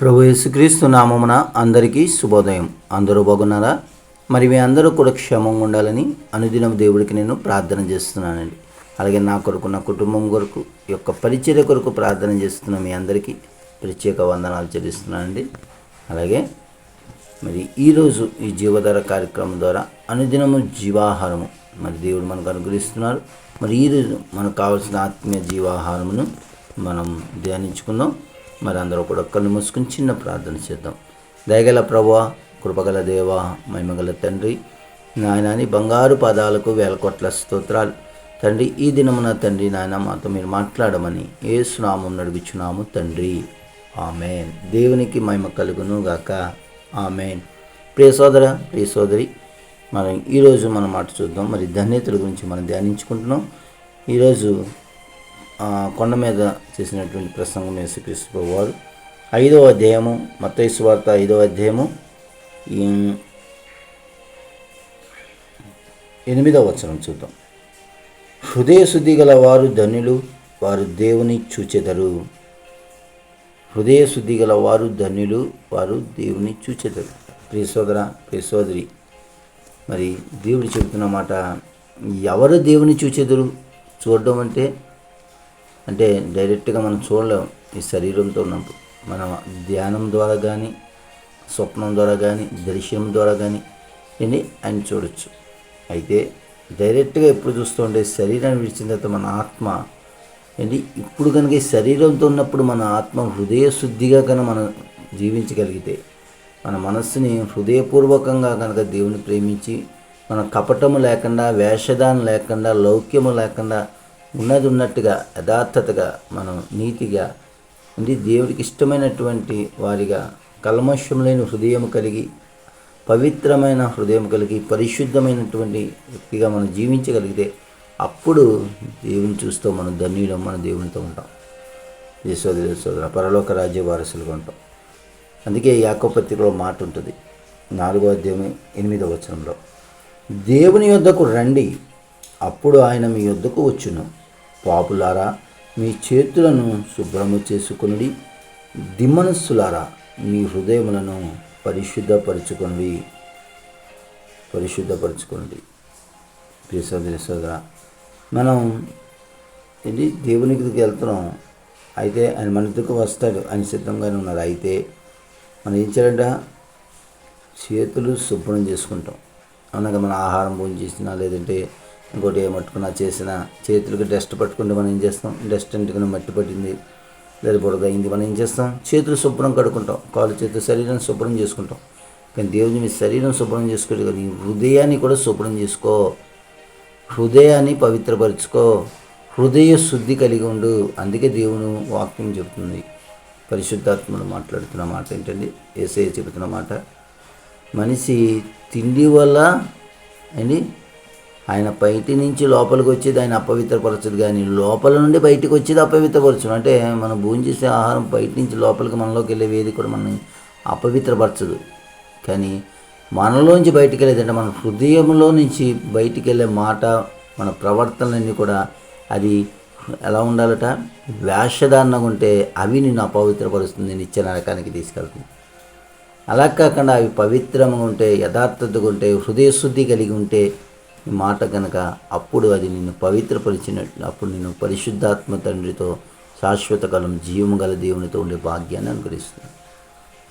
ప్రభు యేసుక్రీస్తు నామమున అందరికీ శుభోదయం. అందరూ బాగున్నారా? మరి మీ అందరూ కూడా క్షేమంగా ఉండాలని అనుదినం దేవుడికి నేను ప్రార్థన చేస్తున్నానండి. అలాగే నా కొరకు నా కుటుంబం కొరకు ఈ యొక్క పరిచర్య కొరకు ప్రార్థన చేస్తున్న మీ అందరికీ ప్రత్యేక వందనాలు చెల్లిస్తున్నానండి. అలాగే మరి ఈరోజు ఈ జీవధార కార్యక్రమం ద్వారా అనుదినము జీవాహారము మరి దేవుడు మనకు అనుగ్రహిస్తున్నారు. మరి ఈరోజు మనకు కావాల్సిన ఆత్మీయ జీవాహారమును మనం ధ్యానించుకుందాం. మరి అందరూ కూడా కళ్ళు మూసుకుని చిన్న ప్రార్థన చేద్దాం. దయగల ప్రభా కృపగల దేవ మహిమగల తండ్రి నాయనాని బంగారు పాదాలకు వేల కోట్ల స్తోత్రాలు. తండ్రి ఈ దినమున తండ్రి నాయన మాతో మీరు మాట్లాడమని ఏ సునామం నడిపించున్నాము తండ్రి. ఆమెన్. దేవునికి మహిమ కలుగును గాక. ఆమెన్. ప్రియ సోదర ప్రియ సోదరి మనం ఈరోజు మనం మాట చూద్దాం. మరి ధన్యతల గురించి మనం ధ్యానించుకుంటున్నాం. ఈరోజు కొండ మీద చేసినటువంటి ప్రసంగం యేసుక్రీస్తు ప్రభు వారు ఐదవ అధ్యాయము మత్తయి వార్త ఐదవ అధ్యాయము ఎనిమిదవ వచనం చూద్దాం. హృదయ శుద్ధి గల వారు ధన్యులు వారు దేవుని చూచెదరు. హృదయ శుద్ధి గల వారు ధనులు వారు దేవుని చూచెదరు. ప్రియ సోదర ప్రియ సోదరి మరి దేవుడు చెబుతున్న మాట ఎవరు దేవుని చూచెదరు? చూడడం అంటే అంటే డైరెక్ట్గా మనం చూడలేం ఈ శరీరంతో ఉన్నప్పుడు. మన ధ్యానం ద్వారా కానీ స్వప్నం ద్వారా కానీ దర్శనం ద్వారా కానీ ఏంటి ఆయన చూడొచ్చు. అయితే డైరెక్ట్గా ఎప్పుడు చూస్తూ ఉంటే శరీరాన్ని విడిచిన తర్వాత మన ఆత్మ ఏంటి? ఇప్పుడు కనుక ఈ శరీరంతో ఉన్నప్పుడు మన ఆత్మ హృదయ శుద్ధిగా కనుక మనం జీవించగలిగితే మన మనస్సుని హృదయపూర్వకంగా కనుక దేవుని ప్రేమించి మన కపటము లేకుండా వేషధానం లేకుండా లౌక్యము లేకుండా ఉన్నది ఉన్నట్టుగా యథార్థతగా మనం నీతిగా ఉండి దేవుడికి ఇష్టమైనటువంటి వారిగా కల్మషం లేని హృదయం కలిగి పవిత్రమైన హృదయం కలిగి పరిశుద్ధమైనటువంటి వ్యక్తిగా మనం జీవించగలిగితే అప్పుడు దేవుని చూస్తూ మనం ధన్యులం మన దేవునితో ఉంటాం. యశోదరి యశోదర పరలోక రాజ్య వారసులుగా ఉంటాం. అందుకే యాకోపత్రికలో మాట ఉంటుంది. నాలుగో అధ్యాయం ఎనిమిదో వచనంలో దేవుని యొద్దకు రండి అప్పుడు ఆయన మీ యొద్దకు వచ్చున్నాం పాపులారా మీ చేతులను శుభ్రము చేసుకుని దిమనస్సులారా మీ హృదయములను పరిశుద్ధపరచుకుని పరిశుద్ధపరచుకోండి ప్రియ సోదరి సోదర మనం ఏంటి దేవునికి వెళ్తున్నాం. అయితే ఆయన మన దగ్గరకు వస్తాడు ఆయన సిద్ధంగానే ఉన్నారు అయితే మనం ఏం చేయాలంట చేతులు శుభ్రం చేసుకుంటాం. అనగా మన ఆహారం భోజనం చేసినా లేదంటే ఇంకోటి ఏమట్టుకున్నా చేసినా చేతులకు డస్ట్ పట్టుకుంటే మనం ఏం చేస్తాం? డస్ట్ అంటుకుని మట్టి పట్టింది? లేదా బురద మనం ఏం చేస్తాం? చేతులు శుభ్రం కడుక్కుంటాం. కాలు చేతులు శరీరం శుభ్రం చేసుకుంటాం. కానీ దేవుని మీ శరీరం శుభ్రం చేసుకోలేదు కానీ హృదయాన్ని కూడా శుభ్రం చేసుకో. హృదయాన్ని పవిత్రపరచుకో. హృదయ శుద్ధి కలిగి ఉండు. అందుకే దేవుని వాక్యం చెబుతుంది. పరిశుద్ధాత్మను మాట్లాడుతున్న మాట ఏంటండి? ఏసే చెబుతున్న మాట మనిషి తిండి వల్ల అండి ఆయన బయటి నుంచి లోపలికి వచ్చేది ఆయన అపవిత్రపరచదు కానీ లోపల నుండి బయటికి వచ్చేది అపవిత్రపరచడం. అంటే మనం భోజనం చేసే ఆహారం బయట నుంచి లోపలికి మనలోకి వెళ్ళే వేది కూడా మనల్ని అపవిత్రపరచదు. కానీ మనలోంచి బయటికి వెళ్ళేదంటే మన హృదయంలో నుంచి బయటికి వెళ్ళే మాట మన ప్రవర్తనలన్నీ కూడా అది ఎలా ఉండాలట? వేషధారణగా ఉంటే అవి నిన్ను అపవిత్రపరుస్తుంది నిత్య నరకానికి తీసుకెళ్తుంది. అలా కాకుండా అవి పవిత్రంగా ఉంటే యథార్థతగా ఉంటే హృదయశుద్ధి కలిగి ఉంటే ఈ మాట కనుక అప్పుడు అది నిన్ను పవిత్రపరిచినట్లు అప్పుడు నిన్ను పరిశుద్ధాత్మ తండ్రితో శాశ్వత కాలం జీవము గల దేవునితో ఉండే భాగ్యాన్ని అనుగ్రహిస్తుంది.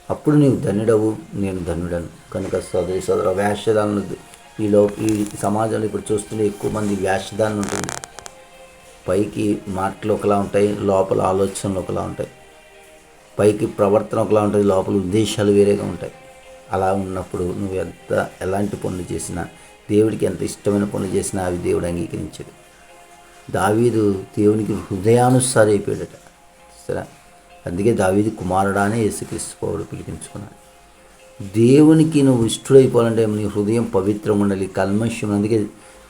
అప్పుడు నీవు ధన్యుడవు నేను ధన్యుడను. కనుక సోదరి సోదర వేషధానులు ఈలో ఈ సమాజంలో ఇప్పుడు చూస్తుంటే ఎక్కువ మంది వేషధారణ ఉంటుంది. పైకి మాటలు ఒకలా ఉంటాయి లోపల ఆలోచనలు ఒకలా ఉంటాయి. పైకి ప్రవర్తన ఒకలా ఉంటుంది లోపల ఉద్దేశాలు వేరేగా ఉంటాయి. అలా ఉన్నప్పుడు నువ్వు ఎంత ఎలాంటి పనులు చేసినా దేవుడికి ఎంత ఇష్టమైన పనులు చేసినా అవి దేవుడు అంగీకరించాడు. దావీదు దేవునికి హృదయానుసారి అయిపోయాడట సరే అందుకే దావీది కుమారుడానే యేసుక్రీస్తు పౌరుడు పిలిపించుకున్నాడు. దేవునికి నువ్వు ఇష్టడైపోవాలంటే నీ హృదయం పవిత్రం ఉండాలి కల్మష్యం అందుకే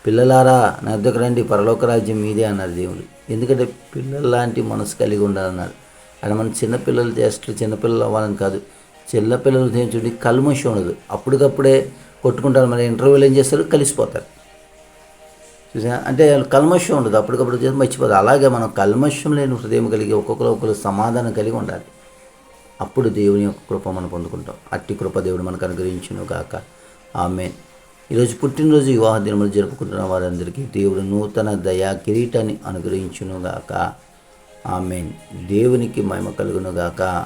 పిల్లలారా నా దగ్గర రండి పరలోక రాజ్యం మీదే అన్నారు దేవుడు. ఎందుకంటే పిల్లల లాంటి మనసు కలిగి ఉండాలన్నారు అక్కడ మన చిన్నపిల్లలు చేష్టలు చిన్నపిల్లలు అవ్వాలని కాదు. చిన్నపిల్లలు చూడండి కల్మషం ఉండదు. అప్పటికప్పుడే కొట్టుకుంటారు మరి ఇంటర్వ్యూలు ఏం చేస్తారు? కలిసిపోతారు. చూసా అంటే వాళ్ళు కల్మషం ఉండదు అప్పటికప్పుడు చేసి మర్చిపోదు అలాగే మనం కల్మషం లేని హృదయం కలిగి ఒక్కొక్కరు ఒక్కరు సమాధానం కలిగి ఉండాలి. అప్పుడు దేవుని యొక్క కృప మనం పొందుకుంటాం. అట్టి కృప దేవుడు మనకు అనుగ్రహించును గాక. ఆమె ఈరోజు పుట్టినరోజు వివాహ దినములు జరుపుకుంటున్న వారందరికీ దేవుడు నూతన దయా కిరీటాన్ని అనుగ్రహించును గాక. ఆమెన్. దేవునికి మహిమ కలుగును గాక.